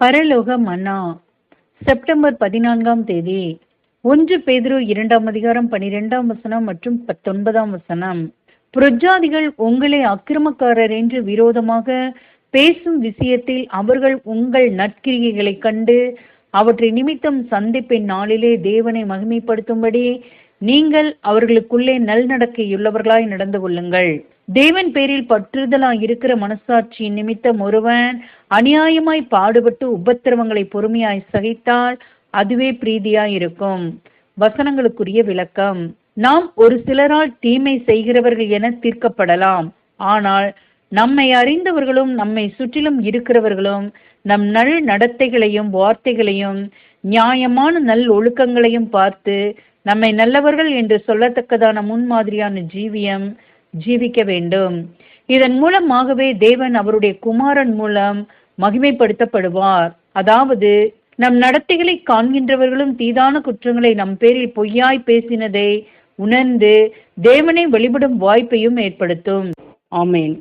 பரலோக மன்னா. செப்டம்பர் பதினான்காம் தேதி ஒன்று பேதுரு இரண்டாம் அதிகாரம் பனிரெண்டாம் வசனம் மற்றும் பத்தொன்பதாம் வசனம். புரஜாதிகள் உங்களை அக்கிரமக்காரர் என்று விரோதமாக பேசும் விஷயத்தில் அவர்கள் உங்கள் நற்கிரியைகளைக் கண்டு அவற்றை நிமித்தம் சந்திப்பின் நாளிலே தேவனை மகிமைப்படுத்தும்படி நீங்கள் அவர்களுக்குள்ளே நல்நடக்கையுள்ளவர்களாய் நடந்து கொள்ளுங்கள். தேவன் பேரில் பற்றுதலாய் இருக்கிற மனசாட்சியின் நிமித்தம் ஒருவன் அநியாயமாய் பாடுபட்டு உபத்திரவங்களை பொறுமையாய் சகித்தால் அதுவே பிரீதியாய் இருக்கும் வசனங்களுக்குரிய விளக்கம் நாம் ஒரு சிலரால் தீமை செய்கிறவர்கள் என தீர்க்கப்படலாம். ஆனால் நம்மை அறிந்தவர்களும் நம்மை சுற்றிலும் இருக்கிறவர்களும் நம் நல் நடத்தைகளையும் வார்த்தைகளையும் நியாயமான நல் ஒழுக்கங்களையும் பார்த்து நம்மை நல்லவர்கள் என்று சொல்லத்தக்கதான முன்மாதிரியான ஜீவியம் ஜீவிக்க வேண்டும். இதன் மூலமாகவே தேவன் அவருடைய குமாரன் மூலம் மகிமைப்படுத்தப்படுவார். அதாவது நம் நடத்தைகளை காண்கின்றவர்களும் தீதான குற்றங்களை நம் பேரில் பொய்யாய் பேசினதை உணர்ந்து தேவனை வழிபடும் வாய்ப்பையும் ஏற்படுத்தும். ஆமேன்.